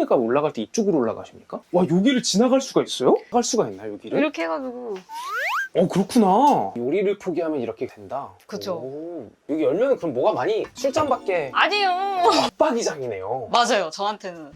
해운대가 올라갈 때 이쪽으로 올라가십니까? 와 여기를 지나갈 수가 있어요? 갈 수가 있나요 여기를? 이렇게 해가지고 어 그렇구나. 요리를 포기하면 이렇게 된다. 그쵸. 오, 여기 열면 그럼 뭐가 많이 출장밖에 아니요. 압박이장이네요. 맞아요. 저한테는.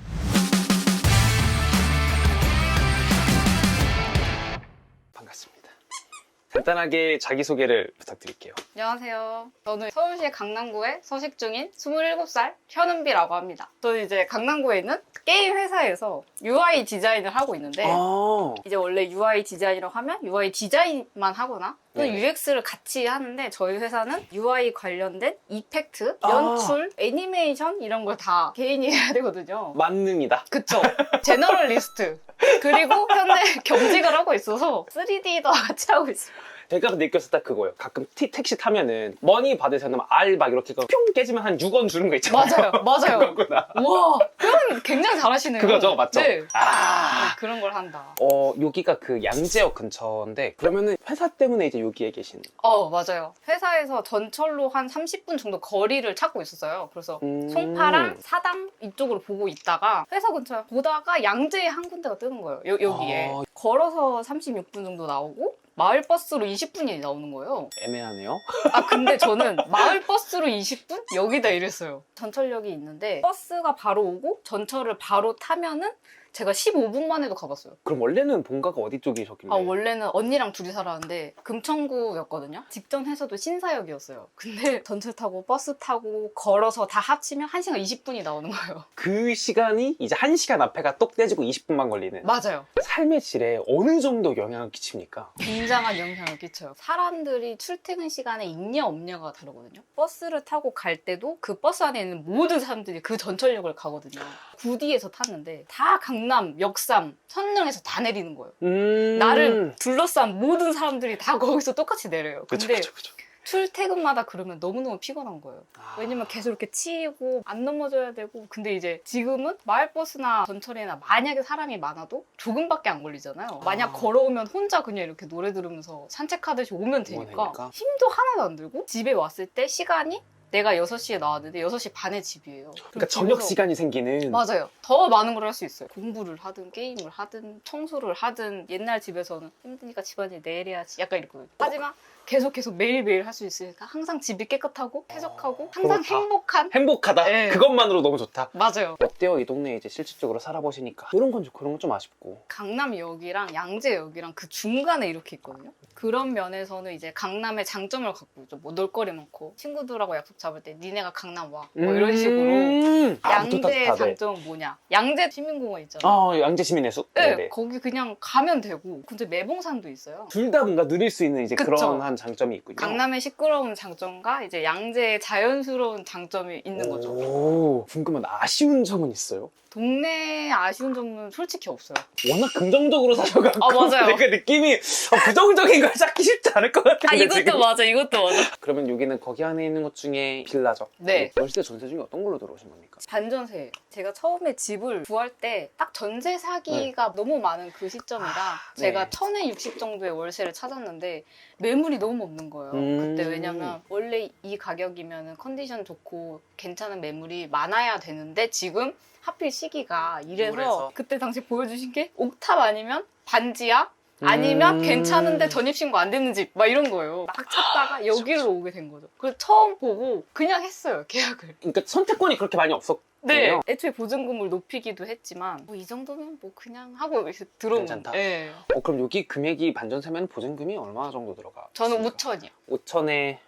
간단하게 자기소개를 부탁드릴게요. 안녕하세요. 저는 서울시 강남구에 서식 중인 27살 현은비라고 합니다. 저는 이제 강남구에 있는 게임 회사에서 UI 디자인을 하고 있는데 아, 이제 원래 UI 디자인이라고 하면 UI 디자인만 하거나 네. UX를 같이 하는데 저희 회사는 UI 관련된 이펙트, 아. 연출, 애니메이션 이런 걸 다 개인이 해야 되거든요. 만능이다. 그쵸. 제너럴리스트. 그리고 현재 겸직을 하고 있어서 3D도 같이 하고 있어요. 제가 느꼈을 때 그거예요. 가끔 티, 택시 타면은 머니 받으세요. 하면 R 막 이렇게 뿅 깨지면 한 6원 주는 거 있잖아요. 맞아요. 맞아요. 그거구나. 와, 표현 굉장히 잘하시네요. 그거죠, 맞죠? 네. 아. 네, 그런 걸 한다. 어, 여기가 그 양재역 근처인데 그러면은 회사 때문에 이제 여기에 계신. 어, 맞아요. 회사에서 전철로 한 30분 정도 거리를 찾고 있었어요. 그래서 음. 송파랑 사당 이쪽으로 보고 있다가 회사 근처 보다가 양재에 한 군데가 뜨는 거예요. 여, 여기에. 아. 걸어서 36분 정도 나오고 마을버스로 20분이 나오는 거예요. 애매하네요. 아 근데 저는 마을버스로 20분? 여기다 이랬어요. 전철역이 있는데 버스가 바로 오고 전철을 바로 타면은 제가 15분만 해도 가봤어요. 그럼 원래는 본가가 어디 쪽이셨길래? 아 원래는 언니랑 둘이 살았는데 금천구였거든요. 직전 회사도 신사역이었어요. 근데 전철 타고 버스 타고 걸어서 다 합치면 1시간 20분이 나오는 거예요. 그 시간이 이제 1시간 앞에가 똑 떼지고 20분만 걸리는 맞아요. 삶의 질에 어느 정도 영향을 끼칩니까? 굉장한 영향을 끼쳐요. 사람들이 출퇴근 시간에 있냐 없냐가 다르거든요. 버스를 타고 갈 때도 그 버스 안에 있는 모든 사람들이 그 전철역을 가거든요. 구디에서 탔는데 다 강남, 역삼, 선릉에서 다 내리는 거예요. 음... 나를 둘러싼 모든 사람들이 다 거기서 똑같이 내려요. 그쵸, 근데 그쵸, 그쵸. 출퇴근마다 그러면 너무너무 피곤한 거예요. 아. 왜냐면 계속 이렇게 치이고 안 넘어져야 되고 근데 이제 지금은 마을버스나 전철이나 만약에 사람이 많아도 조금밖에 안 걸리잖아요. 만약 아. 걸어오면 혼자 그냥 이렇게 노래 들으면서 산책하듯이 오면 되니까. 힘도 하나도 안 들고 집에 왔을 때 시간이 내가 6시에 나왔는데 6시 반에 집이에요. 그러니까 저녁 집에서- 시간이 생기는 맞아요. 더 많은 걸 할 수 있어요. 공부를 하든 게임을 하든 청소를 하든 옛날 집에서는 힘드니까 집안일 내일 해야지 약간 이랬거든요. 하지만 계속 계속 매일매일 할 수 있으니까 항상 집이 깨끗하고 쾌적하고 항상 그렇다. 행복한 행복하다. 네. 그것만으로 너무 좋다. 맞아요. 어때요? 이 동네 이제 실질적으로 살아보시니까 이런 건좀 그런 건 좀 아쉽고. 강남역이랑 양재역이랑 그 중간에 이렇게 있거든요. 그런 면에서는 이제 강남의 장점을 갖고 있죠. 뭐 놀거리 많고 친구들하고 약속 잡을 때 니네가 강남 와. 뭐 이런 식으로. 음. 아, 또 양재의 따뜻하네. 장점은 뭐냐? 양재 시민공원 있잖아요. 아, 양재 시민의 숲. 네, 네네. 거기 그냥 가면 되고. 근데 매봉산도 있어요. 둘 다 뭔가 누릴 수 있는 이제 그쵸. 그런 한 장점이 있군요. 강남의 시끄러운 장점과 이제 양재의 자연스러운 장점이 있는 거죠. 오, 궁금한 아쉬운 점은 있어요? 동네 아쉬운 점은 솔직히 없어요. 워낙 긍정적으로 사셔가지고 아, 맞아요. 그 느낌이 어, 부정적인 걸 찾기 쉽지 않을 것 같은데 지금. 맞아, 이것도 맞아. 그러면 여기는 거기 안에 있는 것 중에 빌라죠? 네. 월세 전세 중에 어떤 걸로 들어오신 겁니까? 반전세예요. 제가 처음에 집을 구할 때 딱 전세 사기가 너무 많은 그 시점이라 네. 제가 1060 정도의 월세를 찾았는데 매물이 너무 없는 거예요. 음. 그때 왜냐면 원래 이 가격이면 컨디션 좋고 괜찮은 매물이 많아야 되는데 지금 하필 시기가 이래서 그래서? 그때 당시 보여주신 게 옥탑 아니면 반지하 아니면 음. 괜찮은데 전입신고 안 되는 집 막 이런 거예요. 막 찾다가 여기로 오게 된 거죠. 그래서 처음 보고 그냥 했어요 계약을. 그러니까 선택권이 그렇게 많이 없었. 네. 그래요? 애초에 보증금을 높이기도 했지만 뭐 이 정도면 뭐 그냥 하고 이렇게 들어오면 괜찮다? 네. 어, 그럼 여기 금액이 반전세면 보증금이 얼마 정도 들어가? 저는 5천이요. 5천에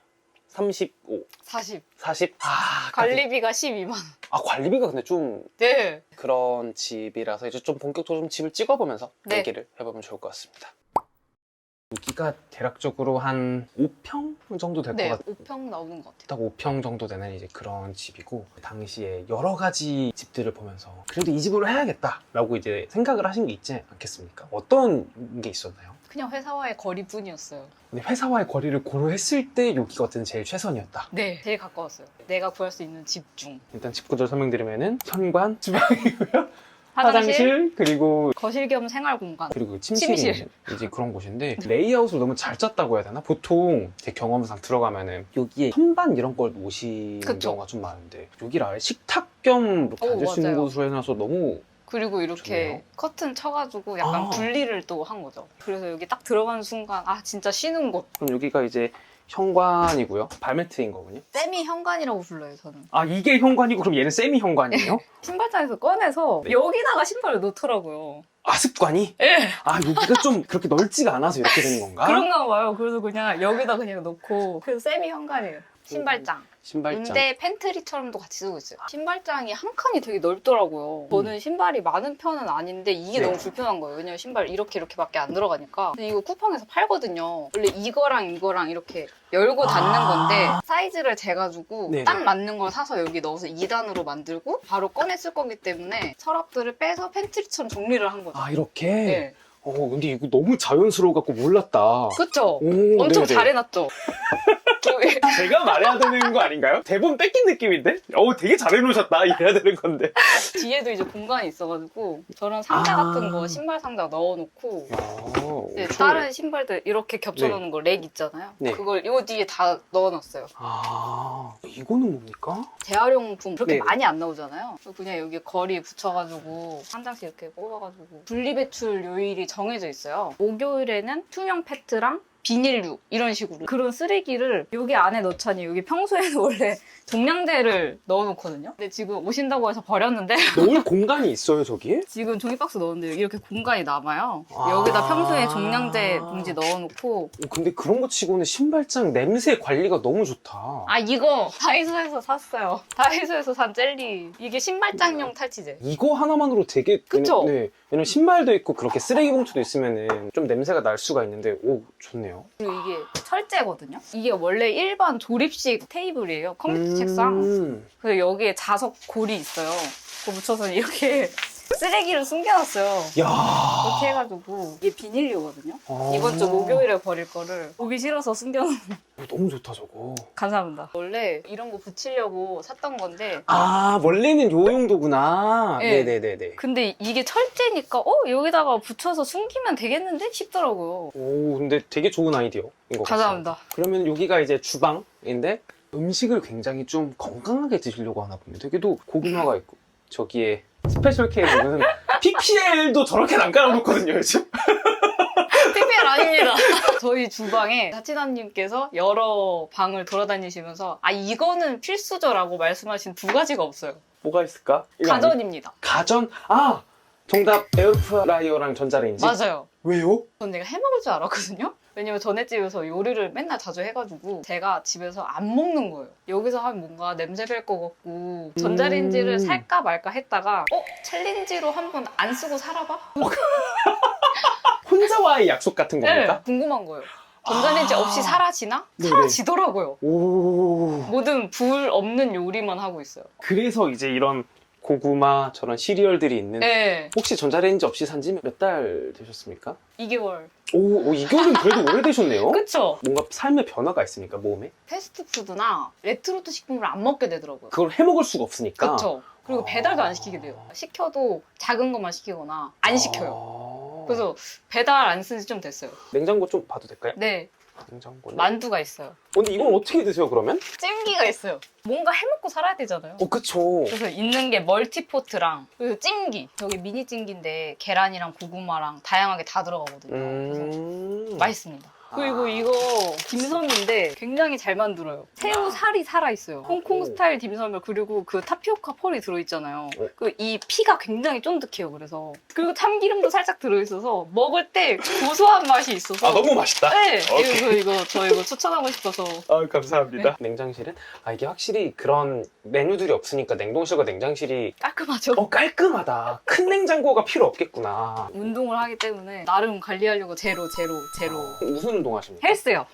35, 40. 40? 아, 관리비가 12만 원. 아, 관리비가 근데 좀 네. 그런 집이라서 이제 좀 본격적으로 좀 집을 찍어보면서 네. 얘기를 해보면 좋을 것 같습니다. 여기가 대략적으로 한 5평 정도 될 것 네. 같아요. 5평 나오는 것 같아요. 딱 5평 정도 되는 이제 그런 집이고 당시에 여러 가지 집들을 보면서 그래도 이 집으로 해야겠다라고 이제 생각을 하신 게 있지 않겠습니까? 어떤 게 있었나요? 그냥 회사와의 거리뿐이었어요. 근데 회사와의 거리를 고려했을 때 여기가 어쨌든 제일 최선이었다. 네. 제일 가까웠어요. 내가 구할 수 있는 집 중. 일단 집 구조를 설명드리면은 현관, 주방이고요, 화장실, 그리고 거실 겸 생활 공간. 그리고 침실이 침실. 이제 그런 곳인데 레이아웃을 너무 잘 짰다고 해야 되나? 보통 제 경험상 들어가면은 여기에 선반 이런 걸 놓으시는 그쵸. 경우가 좀 많은데 여기를 아예 식탁 겸 이렇게 오, 앉을 수 있는 맞아요. 곳으로 해놔서 너무 그리고 이렇게 좋네요. 커튼 쳐가지고 약간 아. 분리를 또 한 거죠. 그래서 여기 딱 들어가는 순간 아 진짜 쉬는 곳. 그럼 여기가 이제 현관이고요. 발매트인 거군요. 세미 현관이라고 불러요 저는. 아 이게 현관이고 그럼 얘는 세미 현관이에요? 신발장에서 꺼내서 네. 여기다가 신발을 놓더라고요. 아 습관이? 예. 아 여기가 좀 그렇게 넓지가 않아서 이렇게 되는 건가? 그런가 봐요. 그래서 그냥 여기다 그냥 놓고 그래서 세미 현관이에요. 신발장. 신발장. 근데 팬트리처럼도 같이 쓰고 있어요. 신발장이 한 칸이 되게 넓더라고요. 저는 신발이 많은 편은 아닌데 이게 음. 네. 너무 불편한 거예요. 왜냐면 신발 이렇게 이렇게밖에 안 들어가니까. 근데 이거 쿠팡에서 팔거든요. 원래 이거랑 이거랑 이렇게 열고 닫는 아. 건데 사이즈를 재가지고 네네. 딱 맞는 걸 사서 여기 넣어서 2단으로 만들고 바로 꺼내 쓸 거기 때문에 서랍들을 빼서 팬트리처럼 정리를 한 거죠. 아 이렇게? 네. 어 근데 이거 너무 자연스러워 갖고 몰랐다. 그쵸? 오, 엄청 네네. 잘 해놨죠? 여기 제가 말해야 되는 거 아닌가요? 대본 뺏긴 느낌인데? 어 되게 잘해놓으셨다 이래야 되는 건데. 뒤에도 이제 공간이 있어가지고 저런 상자 아. 같은 거 신발 상자 넣어놓고 야, 이제 엄청- 다른 신발들 이렇게 겹쳐놓는 거 렉 있잖아요. 네. 그걸 이 뒤에 다 넣어놨어요. 아 이거는 뭡니까? 재활용품 그렇게 네. 많이 안 나오잖아요. 그래서 그냥 여기 거리 붙여가지고 한 장씩 이렇게 뽑아가지고 분리배출 요일이 정해져 있어요. 목요일에는 투명 페트랑 비닐류 이런 식으로 그런 쓰레기를 여기 안에 넣자니 여기 평소에는 원래 종량제를 넣어놓거든요. 근데 지금 오신다고 해서 버렸는데 넣을 공간이 있어요 저기에? 지금 종이박스 넣었는데 이렇게 공간이 남아요. 아. 여기다 평소에 종량제 봉지 넣어놓고 어, 근데 그런 거 치고는 신발장 냄새 관리가 너무 좋다. 아 이거 다이소에서 샀어요. 다이소에서 산 젤리. 이게 신발장용 탈취제. 이거 하나만으로 되게 그쵸? 네. 왜냐면 신발도 있고 그렇게 쓰레기 봉투도 있으면은 좀 냄새가 날 수가 있는데 오 좋네요. 그리고 이게 철제거든요. 이게 원래 일반 조립식 테이블이에요. 컴퓨터 책상. 음. 그래서 여기에 자석 골이 있어요. 그거 붙여서 이렇게 쓰레기를 숨겨놨어요. 야. 이렇게 해가지고 이게 비닐류거든요. 아. 이번 주 목요일에 버릴 거를 보기 싫어서 숨겨놓은. 너무 좋다 저거. 감사합니다. 원래 이런 거 붙이려고 샀던 건데 아 원래는 요 용도구나. 네. 네네네네. 근데 이게 철제니까 어 여기다가 붙여서 숨기면 되겠는데 싶더라고요. 오 근데 되게 좋은 아이디어인 것 같아요. 감사합니다. 그러면 여기가 이제 주방인데 음식을 굉장히 좀 건강하게 드시려고 하나 봅니다. 여기도 고구마가 있고 저기에 스페셜 K 보면 PPL도 저렇게 안 깔아놓거든요 요즘. PPL 아닙니다. 저희 주방에 자취남님께서 여러 방을 돌아다니시면서 아 이거는 필수죠라고 말씀하신 두 가지가 없어요. 뭐가 있을까? 이거 아니- 가전입니다. 가전? 아 정답 에어프라이어랑 전자레인지. 맞아요. 왜요? 전 내가 해먹을 줄 알았거든요. 왜냐면 전에 집에서 요리를 맨날 자주 해가지고 제가 집에서 안 먹는 거예요. 여기서 하면 뭔가 냄새 뺄 것 같고 전자레인지를 음. 살까 말까 했다가 어? 챌린지로 한번 안 쓰고 살아봐? 혼자와의 약속 같은 겁니까? 네, 궁금한 거예요. 전자레인지 아. 없이 사라지나? 네네. 사라지더라고요. 오. 모든 불 없는 요리만 하고 있어요. 그래서 이제 이런 고구마 저런 시리얼들이 있는. 네. 혹시 전자레인지 없이 산지 몇 달 되셨습니까? 2개월. 오, 오 이거는 그래도 오래되셨네요. 그쵸? 뭔가 삶의 변화가 있습니까 몸에? 패스트푸드나 레트로트 식품을 안 먹게 되더라고요. 그걸 해 먹을 수가 없으니까. 그쵸? 그리고 아. 배달도 안 시키게 돼요. 시켜도 작은 것만 시키거나 안 시켜요. 아. 그래서 배달 안 쓴 지 좀 됐어요. 냉장고 좀 봐도 될까요? 네. 냉장고. 만두가 있어요. 근데 이건 어떻게 드세요 그러면? 찜기가 있어요. 뭔가 해먹고 살아야 되잖아요. 어 그쵸. 그래서 있는 게 멀티포트랑 그리고 찜기. 여기 미니 찜기인데 계란이랑 고구마랑 다양하게 다 들어가거든요. 그래서 음. 맛있습니다. 그리고 아. 이거 딤섬인데 굉장히 잘 만들어요. 새우 살이 살아있어요. 홍콩 오. 스타일 딤섬을 그리고 그 타피오카 펄이 들어있잖아요. 오. 그이 피가 굉장히 쫀득해요. 그래서 그리고 참기름도 살짝 들어있어서 먹을 때 고소한 맛이 있어서 아 너무 맛있다. 네 오케이. 이거 이거 저 이거 추천하고 싶어서 아 감사합니다. 냉장실은 아 이게 확실히 그런 메뉴들이 없으니까 냉동실과 냉장실이 깔끔하죠. 어 깔끔하다. 큰 냉장고가 필요 없겠구나. 운동을 하기 때문에 나름 관리하려고 제로 제로 제로 무슨 운동하십니까? 헬스요.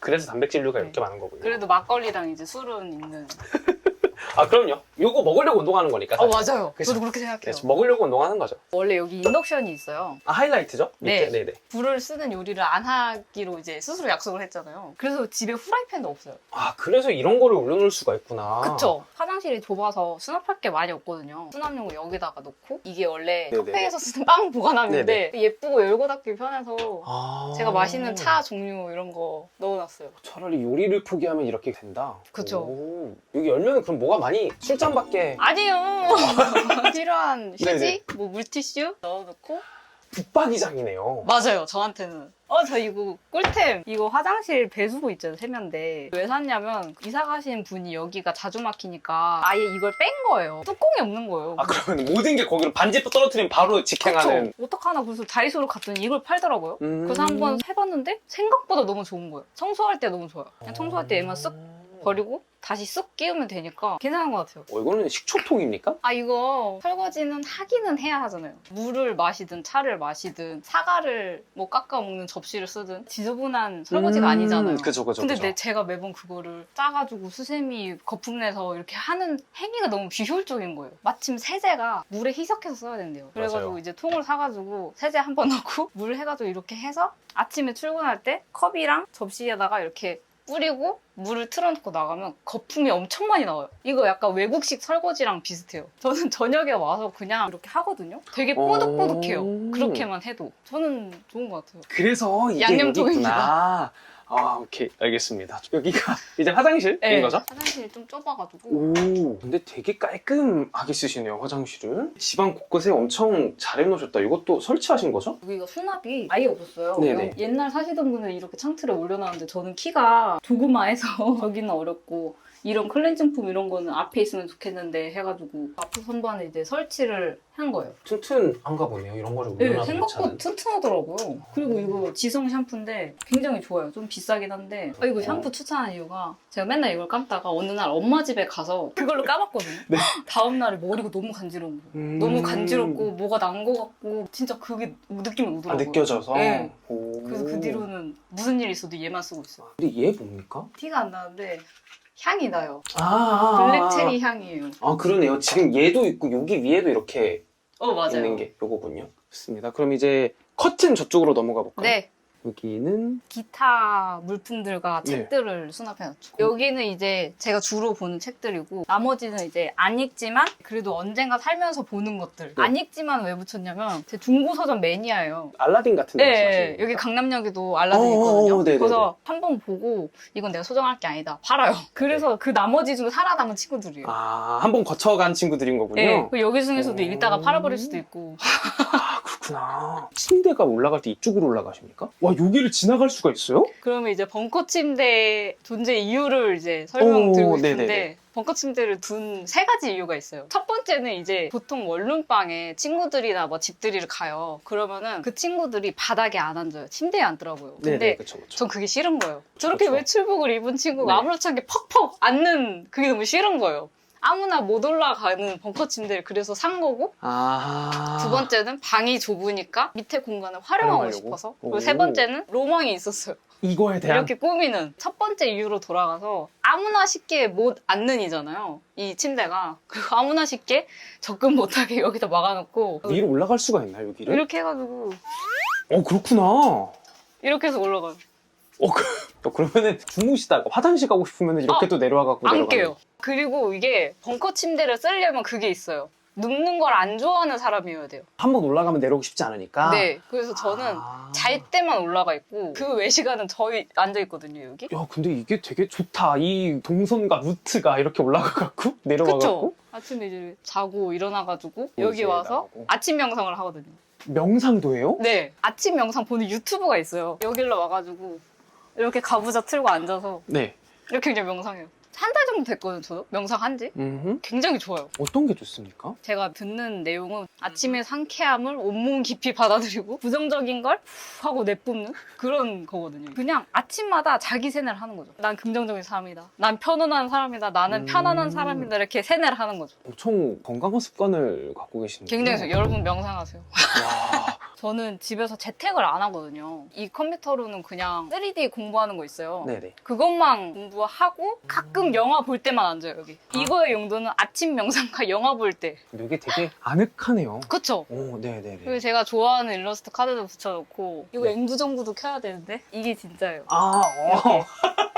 그래서 단백질류가 네. 이렇게 많은 거군요. 그래도 막걸리랑 이제 술은 있는. 아 그럼요. 요거 먹으려고 운동하는 거니까. 어 사실. 맞아요. 그쵸. 저도 그렇게 생각해요. 그래서 먹으려고 운동하는 거죠. 원래 여기 인덕션이 있어요. 아 하이라이트죠? 네. 밑에? 네네. 불을 쓰는 요리를 안 하기로 이제 스스로 약속을 했잖아요. 그래서 집에 후라이팬도 없어요. 아 그래서 이런 거를 올려놓을 수가 있구나. 그쵸? 화장실이 좁아서 수납할 게 많이 없거든요. 수납용을 여기다가 놓고 이게 원래 네네네. 카페에서 쓰는 빵 보관함인데 예쁘고 열고 닫기 편해서 아. 제가 마시는 차 종류 이런 거 넣어놨어요. 차라리 요리를 포기하면 이렇게 된다. 그쵸. 오, 여기 열면 그럼 뭐가 뭐가 많이 술잔밖에 아니요. 필요한 휴지, 네네. 뭐 물티슈 넣어놓고 붙박이장이네요. 맞아요. 저한테는. 어, 저 이거 꿀템. 이거 화장실 배수구 있잖아요. 세면대. 왜 샀냐면 이사 가신 분이 여기가 자주 막히니까 아예 이걸 뺀 거예요. 뚜껑이 없는 거예요. 아 그러면 모든 게 거기로 반지 떨어뜨리면 바로 직행하는. 그쵸? 어떡하나 그래서 다이소로 갔더니 이걸 팔더라고요. 음. 그래서 한번 해봤는데 생각보다 너무 좋은 거예요. 청소할 때 너무 좋아요. 그냥 청소할 때 얘만 쓱 버리고 다시 쓱 끼우면 되니까 괜찮은 것 같아요. 어, 이거는 식초통입니까? 아 이거 설거지는 하기는 해야 하잖아요. 물을 마시든 차를 마시든 사과를 뭐 깎아 먹는 접시를 쓰든 지저분한 설거지가 음, 아니잖아요. 그죠, 그죠. 근데 그죠. 내, 제가 매번 그거를 짜가지고 수세미 거품 내서 이렇게 하는 행위가 너무 비효율적인 거예요. 마침 세제가 물에 희석해서 써야 된대요. 그래가지고 맞아요. 이제 통을 사가지고 세제 한 번 넣고 물 해가지고 이렇게 해서 아침에 출근할 때 컵이랑 접시에다가 이렇게 뿌리고 물을 틀어놓고 나가면 거품이 엄청 많이 나와요. 이거 약간 외국식 설거지랑 비슷해요. 저는 저녁에 와서 그냥 이렇게 하거든요. 되게 뽀득뽀득해요. 오. 그렇게만 해도. 저는 좋은 것 같아요. 그래서 이게 양념통입니다. 여기구나. 아 오케이 알겠습니다. 여기가 이제 화장실인 네, 거죠? 화장실이 좀 좁아가지고. 오, 근데 되게 깔끔하게 쓰시네요, 화장실을. 집안 곳곳에 엄청 잘 해놓으셨다. 이것도 설치하신 거죠? 여기가 수납이 아예 없었어요. 네네. 옛날 사시던 분은 이렇게 창틀에 올려놨는데 저는 키가 조그마해서 저기는 어렵고 이런 클렌징폼 이런 거는 앞에 있으면 좋겠는데 해가지고 앞에 선반에 이제 설치를 한 거예요. 튼튼한가 보네요, 이런 거를 네, 생각보다. 튼튼하더라고요. 그리고 이거 지성 샴푸인데 굉장히 좋아요. 좀 비싸긴 한데 아, 이거 샴푸 추천한 이유가 제가 맨날 이걸 감다가 어느 날 엄마 집에 가서 그걸로 감았거든요. 네. 다음 날에 머리가 너무 간지러운 거예요. 음. 너무 간지럽고 뭐가 난 거 같고 진짜 그게 느낌이 아, 오더라고요. 느껴져서? 네. 오. 그래서 그 뒤로는 무슨 일 있어도 얘만 쓰고 있어요. 근데 얘 뭡니까? 티가 안 나는데 향이 나요. 아, 아, 아. 블랙 체리 향이에요. 아, 그러네요. 지금 얘도 있고, 여기 위에도 이렇게 어 맞아요. 있는 게 요거군요. 좋습니다. 그럼 이제 커튼 저쪽으로 넘어가 볼까요? 네. 여기는 기타 물품들과 네. 책들을 수납해놨죠. 여기는 이제 제가 주로 보는 책들이고 나머지는 이제 안 읽지만 그래도 언젠가 살면서 보는 것들. 네. 안 읽지만 왜 붙였냐면 제 중고 서점 매니아예요. 알라딘 같은 데 네, 말씀하시는 여기? 강남역에도 알라딘 어, 어, 있거든요. 어, 네네네. 그래서 한 번 보고 이건 내가 소장할 게 아니다. 팔아요. 그래서 그 나머지 중 살아남은 친구들이에요. 아, 한 번 거쳐간 친구들인 거군요. 네, 그 여기 중에서도 오. 읽다가 팔아버릴 수도 있고. 아, 그렇구나. 침대가 올라갈 때 이쪽으로 올라가십니까? 와, 여기를 지나갈 수가 있어요? 그러면 이제 벙커 침대 존재 이유를 이제 오, 설명드리고 싶은데 네네네. 벙커 침대를 둔 세 가지 이유가 있어요. 첫 번째는 이제 보통 원룸방에 친구들이나 뭐 집들이를 가요. 그러면은 그 친구들이 바닥에 안 앉아요. 침대에 앉더라고요. 근데 네네, 그쵸, 그쵸. 전 그게 싫은 거예요. 저렇게 그쵸. 외출복을 입은 친구가 네. 아무렇지 않게 퍽퍽 앉는 그게 너무 싫은 거예요. 아무나 못 올라가는 벙커 침대를 그래서 산 거고 아. 두 번째는 방이 좁으니까 밑에 공간을 활용하고 활용하려고? 싶어서 오. 그리고 세 번째는 로망이 있었어요. 이거에 대한. 이렇게 꾸미는 첫 번째 이유로 돌아가서 아무나 쉽게 못 앉는 이잖아요. 이 침대가 그리고 아무나 쉽게 접근 못하게 여기다 막아놓고 위로 올라갈 수가 있나요, 여기를? 이렇게 해가지고 어, 그렇구나. 이렇게 해서 올라가요. 어, 그, 어, 그러면은 주무시다가 화장실 가고 싶으면 이렇게 아, 또 내려와 갖고 안 내려가는 깨요. 그리고 이게 벙커 침대를 쓰려면 그게 있어요. 눕는 걸 안 좋아하는 사람이어야 돼요. 한번 올라가면 내려오기 쉽지 않으니까. 네. 그래서 저는 아. 잘 때만 올라가 있고 그 외 시간은 저희 앉아 있거든요 여기. 야, 근데 이게 되게 좋다. 이 동선과 루트가 이렇게 올라가 갖고 내려와갖고 그쵸? 아침에 이제 자고 일어나가지고 어, 여기 이제 와서 나오고. 아침 명상을 하거든요. 명상도 해요? 네. 아침 명상 보는 유튜브가 있어요. 여기로 와가지고 이렇게 가부좌 틀고 앉아서 네. 이렇게 그냥 명상해요. 한 달 정도 됐거든요, 저도. 명상한 지. 음, 굉장히 좋아요. 어떤 게 좋습니까? 제가 듣는 내용은 아침에 상쾌함을 온몸 깊이 받아들이고 부정적인 걸 후 하고 내뿜는 그런 거거든요. 그냥 아침마다 자기 세뇌를 하는 거죠. 난 긍정적인 사람이다. 난 편안한 사람이다. 나는 음. 편안한 사람이다. 이렇게 세뇌를 하는 거죠. 엄청 건강한 습관을 갖고 계시는 굉장히 좋아요. 여러분 명상하세요. 와, 저는 집에서 재택을 안 하거든요. 이 컴퓨터로는 그냥 3D 공부하는 거 있어요. 네네. 그것만 공부하고 가끔 영화 볼 때만 앉아요, 여기. 이거의 용도는 아침 명상과 영화 볼 때. 이게 되게 아늑하네요. 그쵸? 오, 네네네. 그리고 제가 좋아하는 일러스트 카드도 붙여놓고 이거 앵두정구도 켜야 되는데 이게 진짜예요. 아, 어.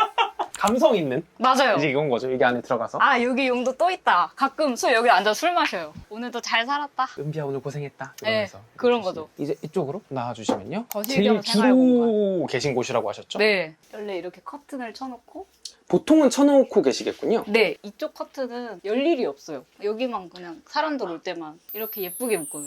감성 있는 맞아요. 이제 이건 거죠. 이게 안에 들어가서. 아 여기 용도 또 있다. 가끔 술 여기 앉아 술 마셔요. 오늘도 잘 살았다. 은비야 오늘 고생했다. 네, 이러면서. 그런 거죠. 이제 이쪽으로 나와주시면요. 거실 제일 생활 주로 계신 곳이라고 하셨죠? 네. 원래 이렇게 커튼을 쳐놓고 보통은 쳐놓고 계시겠군요. 네, 이쪽 커튼은 열 일이 없어요. 여기만 그냥 사람 들 올 때만 이렇게 예쁘게 묶어요.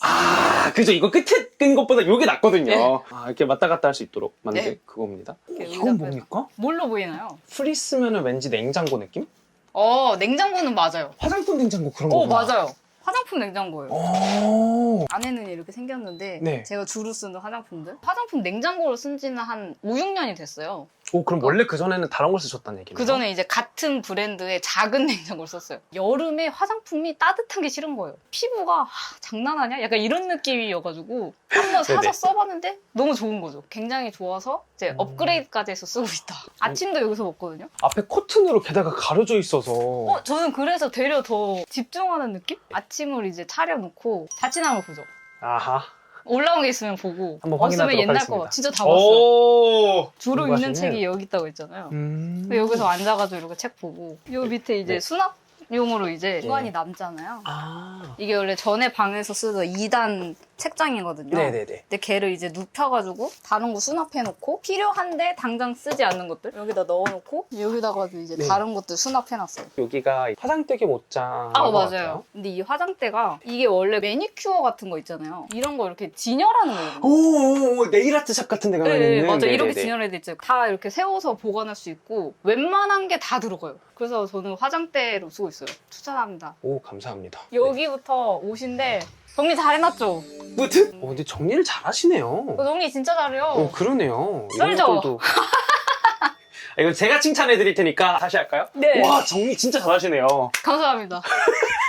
아, 그죠. 이거 끝에 끈 것보다 이게 낫거든요. 네. 아, 이렇게 왔다 갔다 할 수 있도록 만든 네. 그겁니다. 이렇게 이건 의자 뭡니까? 뭘로 보이나요? 프리스면은 왠지 냉장고 느낌? 어, 냉장고는 맞아요. 화장품 냉장고 그런 어, 거구나. 맞아요. 화장품 냉장고예요. 오. 안에는 이렇게 생겼는데 네. 제가 주로 쓰는 화장품들 화장품 냉장고로 쓴 지는 한 5, 6년이 됐어요. 오, 그럼 원래 그 전에는 다른 걸 쓰셨다는 얘기네요. 그 전에 이제 같은 브랜드의 작은 냉장고를 썼어요. 여름에 화장품이 따뜻한 게 싫은 거예요. 피부가 하, 장난하냐? 약간 이런 느낌이어가지고 한번 사서 네네. 써봤는데 너무 좋은 거죠. 굉장히 좋아서 이제 음. 업그레이드까지 해서 쓰고 있다. 아침도 여기서 먹거든요. 앞에 커튼으로 게다가 가려져 있어서. 어, 저는 그래서 되려 더 집중하는 느낌? 아침을 이제 차려놓고 자취남을 보죠. 아하. 올라온 게 있으면 보고 한번 없으면 확인하도록 옛날 하겠습니다. 거 진짜 다 봤어. 오. 주로 공부하시네. 책이 여기 있다고 했잖아요. 음. 근데 여기서 앉아가지고 이렇게 책 보고 요 밑에 이제 네. 수납용으로 이제 네. 수관이 남잖아요. 아. 이게 원래 전에 방에서 쓰던 2단 책장이거든요. 네네네. 근데 걔를 이제 눕혀가지고 다른 거 수납해놓고 필요한데 당장 쓰지 않는 것들 여기다 넣어놓고 여기다가 이제 네. 다른 것들 수납해놨어요. 여기가 화장대기 못장. 아 맞아요. 근데 이 화장대가 이게 원래 매니큐어 같은 거 있잖아요. 이런 거 이렇게 진열하는 거거든요. 오, 네일 아트 샵 같은 데 가면 네, 있는. 맞아. 이렇게 네네네. 진열해 있죠. 다 이렇게 세워서 보관할 수 있고 웬만한 게 다 들어가요. 그래서 저는 화장대로 쓰고 있어요. 추천합니다. 오, 감사합니다. 여기부터 옷인데 정리 잘 해놨죠? 무튼? 어, 근데 정리를 잘 하시네요. 어, 정리 진짜 잘해요. 어, 그러네요. 이런 썰죠? 것들도. 아, 이거 제가 칭찬해 드릴 테니까 다시 할까요? 네. 와, 정리 진짜 잘하시네요. 감사합니다.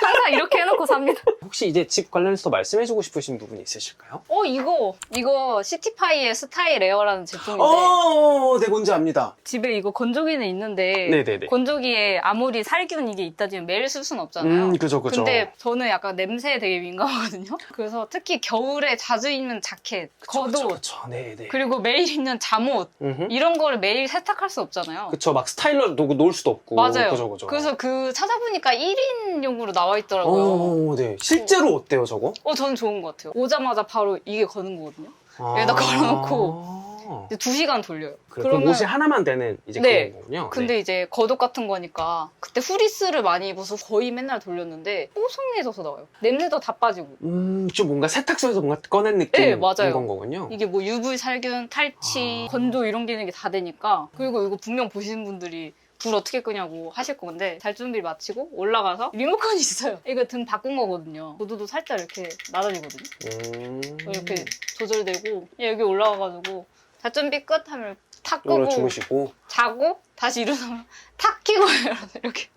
항상 이렇게 해놓고 삽니다. 혹시 이제 집 관련해서 더 말씀해주고 싶으신 부분이 있으실까요? 어, 이거. 이거 시티파이의 스타일 에어라는 제품인데 어, 네, 뭔지 압니다. 집에 이거 건조기는 있는데 네네네. 건조기에 아무리 살균 이게 있다지만 매일 쓸 수는 없잖아요. 음, 그죠, 그죠. 근데 저는 약간 냄새에 되게 민감하거든요. 그래서 특히 겨울에 자주 입는 자켓, 겉옷, 그쵸, 그쵸. 네네. 그리고 매일 입는 잠옷 음흠. 이런 거를 매일 세탁할 수 없잖아요. 그쵸, 막 스타일러 놓고 놓을 수도 없고. 맞아요. 그죠, 그죠. 그래서 그 찾아보니까 1인용으로 나와 있더라고요. 오, 네. 실제로 어때요, 저거? 어, 저는 좋은 것 같아요. 오자마자 바로 이게 거는 거거든요. 여기다 걸어놓고 아. 이제 2시간 돌려요. 그래, 그럼 옷이 하나만 되는 이제 네. 그런 거군요. 근데 이제 겉옷 같은 거니까 그때 후리스를 많이 입어서 거의 맨날 돌렸는데 뽀송해져서 나와요. 냄새도 다 빠지고. 음, 좀 뭔가 세탁소에서 뭔가 꺼낸 느낌인 네, 맞아요. 건 거군요. 이게 뭐 UV 살균, 탈취, 아. 건조 이런 기능이 다 되니까 그리고 이거 분명 보시는 분들이 불 어떻게 끄냐고 하실 건데 잘 준비를 마치고 올라가서 리모컨이 있어요. 이거 등 바꾼 거거든요. 보드도 살짝 이렇게 낮아지거든요. 음. 이렇게 조절되고 여기 올라와가지고 잘 준비 끝 하면 탁 끄고 이걸로 주무시고 자고 다시 일어나면 탁 끼고 이렇게.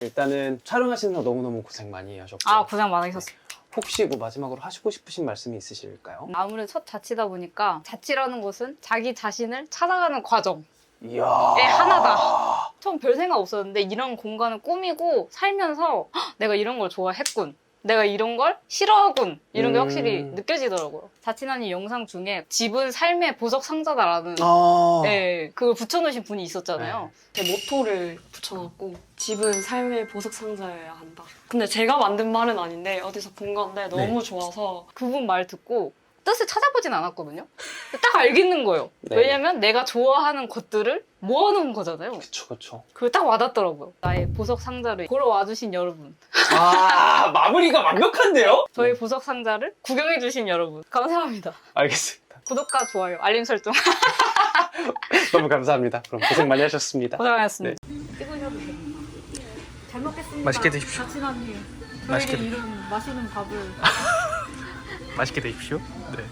일단은 촬영하시는 거 너무너무 고생 많이 하셨고 아 고생 많으셨어요. 혹시 뭐 마지막으로 하시고 싶으신 말씀이 있으실까요? 아무래도 첫 자취다 보니까 자취라는 것은 자기 자신을 찾아가는 과정. 이야 에 네, 하나다. 처음 별 생각 없었는데 이런 공간을 꾸미고 살면서 "헉, 내가 이런 걸 좋아했군. 내가 이런 걸 싫어하군. 이런 게 음. 확실히 느껴지더라고요. 자취난이 영상 중에 집은 삶의 보석 상자다라는 아 네, 그걸 붙여놓으신 분이 있었잖아요. 제 모토를 붙여놨고 집은 삶의 보석 상자여야 한다. 근데 제가 만든 말은 아닌데 어디서 본 건데 너무 좋아서 그분 말 듣고 뜻을 찾아보진 않았거든요. 딱 알겠는 거예요. 네. 왜냐면 내가 좋아하는 것들을 모아놓은 거잖아요. 그쵸 그쵸 그게 딱 와닿더라고요. 나의 보석 상자를 보러 와주신 여러분. 아 마무리가 완벽한데요? 저희 보석 상자를 구경해주신 여러분. 감사합니다. 알겠습니다 구독과 좋아요, 알림 설정. 너무 감사합니다 그럼 고생 많이 하셨습니다 고생하셨습니다. 찍으셔도 됩니다. 잘 먹겠습니다. 맛있게 드십시오. 자취남님. 맛있게 저에게 이런 맛있는 밥을 맛있게 드십시오. 네